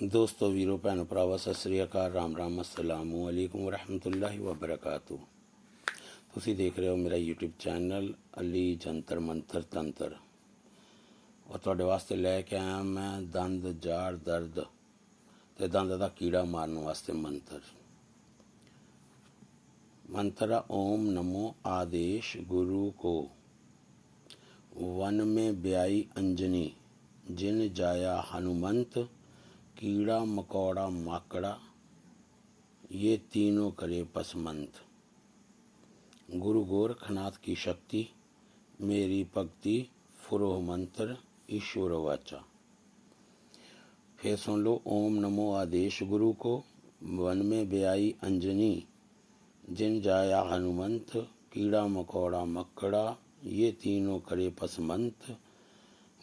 ਦੋਸਤੋ ਵੀਰੋ ਭੈਣ ਭਰਾਵਾ ਸਤਿ ਸ੍ਰੀ ਅਕਾਲ ਰਾਮ ਰਾਮ ਅਸਲਾਮੁ ਅਲੈਕੁਮ ਵਰਹਿਮਤੁਲਾਹਿ ਵਬਰਕਾਤੁ ਤੁਸੀਂ ਦੇਖ ਰਹੇ ਹੋ ਮੇਰਾ YouTube ਚੈਨਲ ਅਲੀ ਜੰਤਰ ਮੰਤਰ ਤੰਤਰ ਉਹ ਤੁਹਾਡੇ ਵਾਸਤੇ ਲੈ ਕੇ ਆਇਆ ਮੈਂ ਦੰਦ ਜਾੜ ਦਰਦ ਤੇ ਦੰਦ ਦਾ ਕੀੜਾ ਮਾਰਨ ਵਾਸਤੇ ਮੰਤਰ मंत्र ओम नमो आदेश गुरु को वन में ब्याई अंजनी जिन जाया हनुमंत कीड़ा, मकोड़ा, माकड़ा, ये तीनों करे पसमंत। गुरु गोरखनाथ की शक्ति, मेरी भक्ति, फुरोह मंत्र, ईश्वर वाचा। फिर सुन लो, ओम नमो आदेश गुरु को, वन में ब्याई अंजनी। जिन जाया हनुमंत, कीड़ा, मकोड़ा, मकड़ा, ये तीनों करे पसमंत।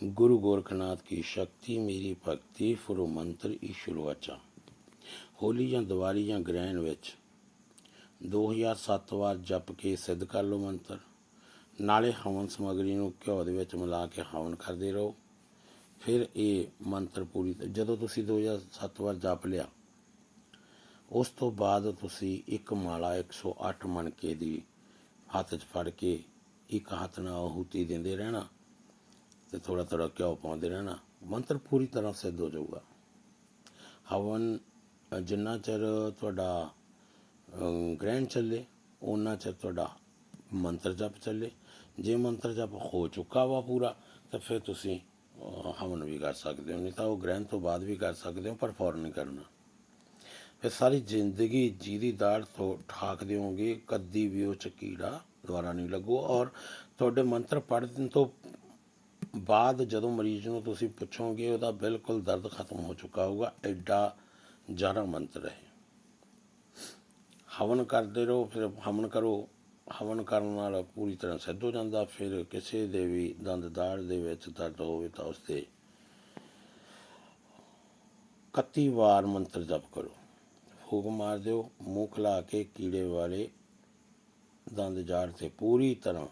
गुरु गोरखनाथ की शक्ति मेरी भक्ति फुरो मंत्र ईश्वर वाचा ਹੋਲੀ ਜਾਂ ਦੀਵਾਲੀ ਜਾਂ ਗ੍ਰਹਿਣ ਵਿੱਚ 2007 ਵਾਰ ਜਪ ਕੇ ਸਿੱਧ ਕਰ ਲਓ ਮੰਤਰ ਨਾਲੇ ਹਵਨ ਸਮਗਰੀ ਨੂੰ ਘਿਓ ਦੇ ਵਿੱਚ ਮਿਲਾ ਕੇ ਹਵਨ ਕਰਦੇ ਰਹੋ ਫਿਰ ਇਹ ਮੰਤਰ ਪੂਰੀ ਜਦੋਂ ਤੁਸੀਂ 2007 ਵਾਰ ਜਪ ਲਿਆ ਉਸ ਤੋਂ ਬਾਅਦ ਤੁਸੀਂ ਇੱਕ ਮਾਲਾ 108 ਮਣਕੇ ਦੀ ਹੱਥ 'ਚ ਫੜ ਕੇ ਇੱਕ ਹੱਥ ਨਾਲ ਆਹੂਤੀ ਦਿੰਦੇ ਰਹਿਣਾ ਤੇ ਥੋੜਾ ਥੋੜਾ ਘਿਓ ਪਾਉਂਦੇ ਰਹਿਣਾ। ਮੰਤਰ ਪੂਰੀ ਤਰ੍ਹਾਂ ਸਿੱਧ ਹੋ ਜਾਊਗਾ। ਹਵਨ ਜਿੰਨਾ ਚਿਰ ਤੁਹਾਡਾ ਅ, ਗ੍ਰਹਿਣ ਚੱਲੇ ਉਹਨਾਂ ਚਿਰ ਤੁਹਾਡਾ ਮੰਤਰ ਜਪ ਚੱਲੇ। ਜੇ ਮੰਤਰ ਜਪ ਹੋ ਚੁੱਕਾ ਵਾ ਪੂਰਾ ਤਾਂ ਫਿਰ ਤੁਸੀਂ ਹਵਨ ਵੀ ਕਰ ਸਕਦੇ ਹੋ। ਨਹੀਂ ਤਾਂ ਉਹ ਗ੍ਰਹਿਣ ਤੋਂ ਬਾਅਦ ਵੀ ਕਰ ਸਕਦੇ ਹੋ ਪਰ ਫੌਰਨ ਨਹੀਂ ਕਰਨਾ। ਫਿਰ ਸਾਰੀ ਜ਼ਿੰਦਗੀ ਜਿਹਦੀ ਦਾੜ ਤੋਂ ਠਾਕ ਦਿਓਗੇ ਕਦੀ ਵੀ ਉਹ ਚਕੀੜਾ ਕੀੜਾ ਦੁਬਾਰਾ ਨਹੀਂ ਲੱਗੂ। ਔਰ ਤੁਹਾਡੇ ਮੰਤਰ ਪੜ੍ਹਨ ਤੋਂ ਬਾਅਦ ਜਦੋਂ ਮਰੀਜ਼ ਨੂੰ ਤੁਸੀਂ ਪੁੱਛੋਗੇ, ਉਹਦਾ ਬਿਲਕੁਲ ਦਰਦ ਖਤਮ ਹੋ ਚੁੱਕਾ ਹੋਊਗਾ। ਐਡਾ ਜ਼ਿਆਦਾ ਮੰਤਰ ਹੈ। ਹਵਨ ਕਰਦੇ ਰਹੋ, ਫਿਰ ਹਵਨ ਕਰੋ। ਹਵਨ ਕਰਨ ਨਾਲ ਪੂਰੀ ਤਰ੍ਹਾਂ ਸਿੱਧ ਹੋ ਜਾਂਦਾ। ਫਿਰ ਕਿਸੇ ਦੇ ਵੀ ਦੰਦ ਦਾੜ ਦੇ ਵਿੱਚ ਦਰਦ ਹੋਵੇ ਤਾਂ ਉਸ ਤੇ 31 ਵਾਰ ਮੰਤਰ ਜਪ ਕਰੋ। ਫੂਕ ਮਾਰ ਦਿਓ। ਮੂੰਹ ਖਲਾ ਕੇ ਕੀੜੇ ਵਾਲੇ ਦੰਦ ਜਾੜ ਤੇ ਪੂਰੀ ਤਰ੍ਹਾਂ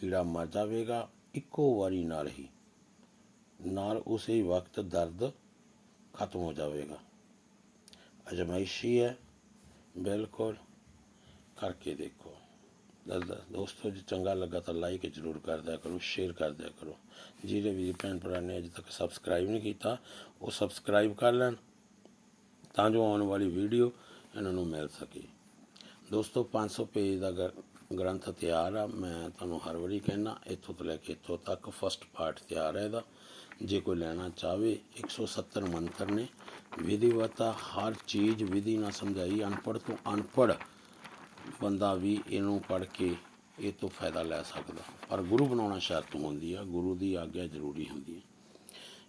ਕੀੜਾ ਮਰ ਜਾਵੇਗਾ। ਇੱਕੋ ਵਾਰੀ ਨਾਲ ਹੀ, ਨਾਲ ਉਸੇ ਵਕਤ ਦਰਦ ਖਤਮ ਹੋ ਜਾਵੇਗਾ। ਅਜਮਾਇਸ਼ੀ ਹੈ, ਬਿਲਕੁਲ ਕਰਕੇ ਦੇਖੋ। ਦਰਦ, ਦੋਸਤੋ, ਜੇ ਚੰਗਾ ਲੱਗਾ ਤਾਂ ਲਾਈਕ ਜ਼ਰੂਰ ਕਰ ਦਿਆ ਕਰੋ ਸ਼ੇਅਰ ਕਰ ਦਿਆ ਕਰੋ। ਜਿਹੜੇ ਵੀ ਭੈਣ ਭਰਾ ਨੇ ਅਜੇ ਤੱਕ ਸਬਸਕ੍ਰਾਈਬ ਨਹੀਂ ਕੀਤਾ, ਉਹ ਸਬਸਕ੍ਰਾਈਬ ਕਰ ਲੈਣ, ਤਾਂ ਜੋ ਆਉਣ ਵਾਲੀ ਵੀਡੀਓ ਇਹਨਾਂ ਨੂੰ ਮਿਲ ਸਕੇ। ਦੋਸਤੋ 500 ਪੇਜ ਦਾ ਗ੍ਰ- ਗ੍ਰੰਥ ਤਿਆਰ ਆ। ਮੈਂ ਤੁਹਾਨੂੰ ਹਰ ਵਾਰੀ ਕਹਿਣਾ ਇੱਥੋਂ ਤੋਂ ਲੈ ਕੇ ਇੱਥੋਂ ਤੱਕ ਫਸਟ ਪਾਰਟ ਤਿਆਰ ਹੈ ਇਹਦਾ। ਜੇ ਕੋਈ ਲੈਣਾ ਚਾਹਵੇ 170 ਮੰਤਰ ਨੇ। ਵਿਧੀਵਤ, ਹਰ ਚੀਜ਼ ਵਿਧੀ ਨਾਲ ਸਮਝਾਈ। ਅਨਪੜ੍ਹ ਤੋਂ ਅਨਪੜ੍ਹ ਬੰਦਾ ਵੀ ਇਹਨੂੰ ਪੜ੍ਹ ਕੇ ਇਹ ਤੋਂ ਫਾਇਦਾ ਲੈ ਸਕਦਾ। ਪਰ ਗੁਰੂ ਬਣਾਉਣਾ ਸ਼ਰਤ ਹੁੰਦੀ ਆ। ਗੁਰੂ ਦੀ ਆਗਿਆ ਜ਼ਰੂਰੀ ਹੁੰਦੀ ਹੈ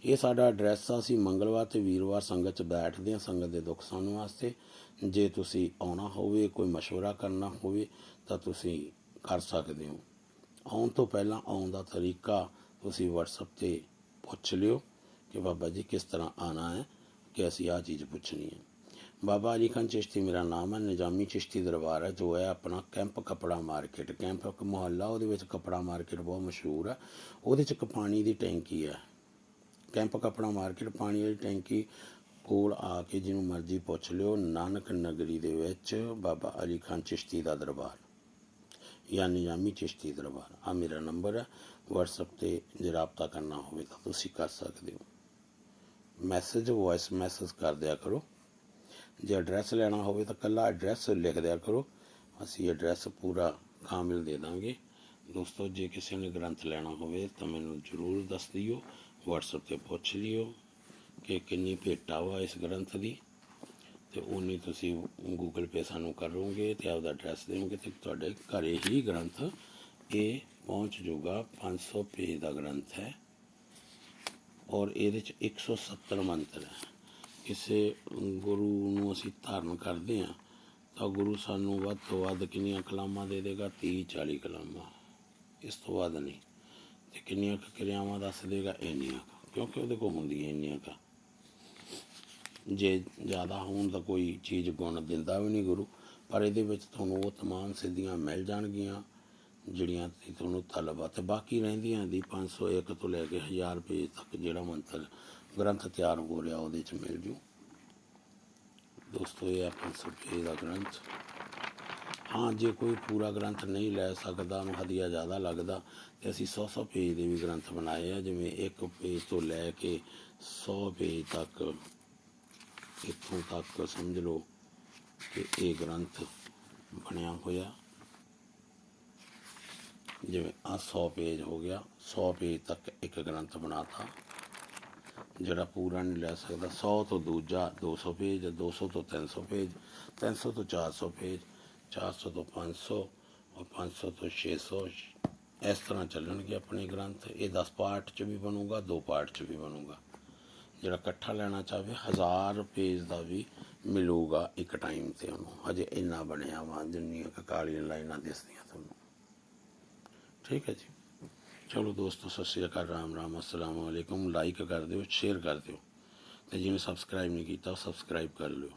ਇਹ ਸਾਡਾ ਐਡਰੈਸ ਆ ਅਸੀਂ ਮੰਗਲਵਾਰ ਤੇ ਵੀਰਵਾਰ ਸੰਗਤ 'ਚ ਬੈਠਦੇ ਹਾਂ ਸੰਗਤ ਦੇ ਦੁੱਖ ਸੁਣਨ ਵਾਸਤੇ ਜੇ ਤੁਸੀਂ ਆਉਣਾ ਹੋਵੇ ਕੋਈ مشورہ ਕਰਨਾ ਹੋਵੇ ਤਾਂ ਤੁਸੀਂ ਕਰ ਸਕਦੇ ਹੋ ਆਉਣ ਤੋਂ ਪਹਿਲਾਂ ਆਉਣ ਦਾ ਤਰੀਕਾ ਤੁਸੀਂ WhatsApp ਤੇ ਪੁੱਛ ਲਿਓ ਕਿ ਬਾਬਾ ਜੀ ਕਿਸ ਤਰ੍ਹਾਂ ਆਣਾ ਹੈ ਕਿ ਅਸੀਂ ਆ ਚੀਜ਼ ਪੁੱਛਣੀ ਹੈ ਬਾਬਾ ਅਲੀ ਖਾਨ ਚਿਸ਼ਤੀ ਮੇਰਾ ਨਾਮ ਹੈ ਨਿਜ਼ਾਮੀ ਚਿਸ਼ਤੀ ਦਰਬਾਰ ਹੈ ਜੋ ਹੈ ਆਪਣਾ ਕੈਂਪ ਕਪੜਾ ਮਾਰਕੀਟ ਕੈਂਪ ਇੱਕ ਮੁਹੱਲਾ ਉਹਦੇ ਵਿੱਚ ਕਪੜਾ ਮਾਰਕੀਟ ਬਹੁਤ ਮਸ਼ਹੂਰ ਹੈ ਉਹਦੇ 'ਚ ਇੱਕ ਪਾਣੀ ਦੀ ਟੈਂਕੀ ਹੈ ਕੈਂਪ ਕਪੜਾ ਮਾਰਕੀਟ, ਪਾਣੀ ਵਾਲੀ ਟੈਂਕੀ ਕੋਲ ਆ ਕੇ ਜਿਹਨੂੰ ਮਰਜ਼ੀ ਪੁੱਛ ਲਿਓ, ਨਾਨਕ ਨਗਰੀ ਦੇ ਵਿੱਚ ਬਾਬਾ ਅਲੀ ਖਾਨ ਚਿਸ਼ਤੀ ਦਾ ਦਰਬਾਰ ਜਾਂ ਨਿਜ਼ਾਮੀ ਚਿਸ਼ਤੀ ਦਰਬਾਰ। ਆ ਮੇਰਾ ਨੰਬਰ ਹੈ, WhatsApp ਤੇ ਜੇ ਰਾਬਤਾ ਕਰਨਾ ਹੋਵੇ ਤਾਂ ਤੁਸੀਂ ਕਰ ਸਕਦੇ ਹੋ। ਮੈਸੇਜ ਵੌਇਸ ਮੈਸੇਜ ਕਰ ਦਿਆ ਕਰੋ। ਜੇ ਐਡਰੈਸ ਲੈਣਾ ਹੋਵੇ ਤਾਂ ਕੱਲਾ ਐਡਰੈਸ ਲਿਖ ਦਿਆ ਕਰੋ। ਅਸੀਂ ਐਡਰੈਸ ਪੂਰਾ ਕਾਮਿਲ ਦੇ ਦਾਂਗੇ। ਦੋਸਤੋ, ਜੇ ਕਿਸੇ ਨੇ ਗ੍ਰੰਥ ਲੈਣਾ ਹੋਵੇ ਤਾਂ ਮੈਨੂੰ ਜ਼ਰੂਰ ਦੱਸ ਦਿਓ। WhatsApp ਤੇ ਪੁੱਛ ਲਿਓ ਕਿ ਕਿੰਨੀ ਭੇਟਾ ਵਾ ਇਸ ਗ੍ਰੰਥ ਦੀ, ਤੇ ਉਨੀ ਤੁਸੀਂ ਗੂਗਲ ਪੇ ਸਾਨੂੰ ਕਰੋਗੇ ਤੇ ਆਪਦਾ ਐਡਰੈਸ ਦੇਵੋਗੇ ਤੇ ਤੁਹਾਡੇ ਘਰੇ ਹੀ ਗ੍ਰੰਥ ਇਹ ਪਹੁੰਚ ਜਾਊਗਾ 500 ਪੇਜ ਦਾ ਗ੍ਰੰਥ ਹੈ। ਔਰ ਇਹਦੇ ਚ 170 ਮੰਤਰ ਹੈ। ਕਿਸੇ ਗੁਰੂ ਨੂੰ ਅਸੀਂ ਧਾਰਨ ਕਰਦੇ ਹਾਂ, ਤਾਂ ਗੁਰੂ ਸਾਨੂੰ ਵੱਧ ਤੋਂ ਵੱਧ ਕਿੰਨੀਆਂ ਕਲਾਮਾਂ ਦੇ ਦੇਗਾ? 30 40 ਕਲਾਮਾਂ। ਇਸ ਤੋਂ ਵੱਧ ਨਹੀਂ। ਤੇ ਕਿੰਨੀਆਂ ਕੁ ਕਿਰਿਆਵਾਂ ਦੱਸ ਦੇਗਾ ਇੰਨੀਆਂ ਕੁ, ਕਿਉਂਕਿ ਉਹਦੇ ਕੋਲ ਹੁੰਦੀਆਂ ਇੰਨੀਆਂ ਕੁ। ਜੇ ਜ਼ਿਆਦਾ ਹੋਣ ਤਾਂ ਕੋਈ ਚੀਜ਼ ਗੁਣ ਦਿੰਦਾ ਵੀ ਨਹੀਂ ਗੁਰੂ। ਪਰ ਇਹਦੇ ਵਿੱਚ ਤੁਹਾਨੂੰ ਉਹ ਤਮਾਮ ਸਿੱਧੀਆਂ ਮਿਲ ਜਾਣਗੀਆਂ ਜਿਹੜੀਆਂ ਤੇ ਤੁਹਾਨੂੰ ਤਲਬ ਆ ਤੇ ਬਾਕੀ ਰਹਿੰਦੀਆਂ ਦੀ 501 ਤੋਂ ਲੈ ਕੇ 1000 ਰੁਪਏ ਤੱਕ ਜਿਹੜਾ ਮੰਤਰ ਗ੍ਰੰਥ ਤਿਆਰ ਹੋ ਰਿਹਾ ਉਹਦੇ ਚ ਮਿਲ ਜੂ। ਦੋਸਤੋ ਇਹ ਆ ਆਪਣਾ ਰੁਪਏ ਦਾ ਗ੍ਰੰਥ। ਹਾਂ, ਜੇ ਕੋਈ ਪੂਰਾ ਗ੍ਰੰਥ ਨਹੀਂ ਲੈ ਸਕਦਾ, ਉਹਨੂੰ ਹਦੀਆ ਜ਼ਿਆਦਾ ਲੱਗਦਾ, ਤੇ ਅਸੀਂ 100-100 ਪੇਜ ਦੇ ਵੀ ਗ੍ਰੰਥ ਬਣਾਏ ਆ, ਜਿਵੇਂ ਇੱਕ ਪੇਜ ਤੋਂ ਲੈ ਕੇ 100 ਪੇਜ ਤੱਕ, ਇੱਥੋਂ ਤੱਕ ਸਮਝ ਲਓ ਕਿ ਇਹ ਗ੍ਰੰਥ ਬਣਿਆ ਹੋਇਆ। ਜਿਵੇਂ ਆ 100 ਪੇਜ ਹੋ ਗਿਆ 100 ਪੇਜ ਤੱਕ ਇੱਕ ਗ੍ਰੰਥ ਬਣਾਤਾ, ਜਿਹੜਾ ਪੂਰਾ ਨਹੀਂ ਲੈ ਸਕਦਾ। 100 ਤੋਂ ਦੂਜਾ 200 ਪੇਜ 200 ਤੋਂ 300 ਪੇਜ 300 ਤੋਂ 400 ਪੇਜ 400 ਤੋਂ 500 ਔਰ 500 ਤੋਂ 600 ਇਸ ਤਰ੍ਹਾਂ ਚੱਲਣਗੇ ਆਪਣੇ ਗ੍ਰੰਥ। ਇਹ 10 ਪਾਰਟ ਚ ਵੀ ਬਣੂਗਾ, ਦੋ ਪਾਰਟ ਚ ਵੀ ਬਣੂਗਾ। ਜਿਹੜਾ ਇਕੱਠਾ ਲੈਣਾ ਚਾਹਵੇ, ਹਜ਼ਾਰ ਪੇਜ ਦਾ ਵੀ ਮਿਲੂਗਾ ਇੱਕ ਟਾਈਮ ਤੇ ਉਹਨੂੰ। ਹਜੇ ਇੰਨਾ ਬਣਿਆ ਵਾ, ਜਿੰਨੀਆਂ ਕੁ ਕਾਲੀਆਂ ਲਾਈਨਾਂ ਦਿਸਦੀਆਂ ਤੁਹਾਨੂੰ। ਠੀਕ ਹੈ ਜੀ। ਚਲੋ ਦੋਸਤੋ, ਸਤਿ ਸ਼੍ਰੀ ਅਕਾਲ, ਰਾਮ ਰਾਮ ਅਸਲਾਮ ਵਾਲੇਕੁਮ ਲਾਈਕ ਕਰ ਦਿਓ ਸ਼ੇਅਰ ਕਰ ਦਿਓ। ਤੇ ਜਿਹਨੇ ਸਬਸਕ੍ਰਾਈਬ ਨਹੀਂ ਕੀਤਾ, ਉਹ ਸਬਸਕ੍ਰਾਈਬ ਕਰ ਲਿਓ।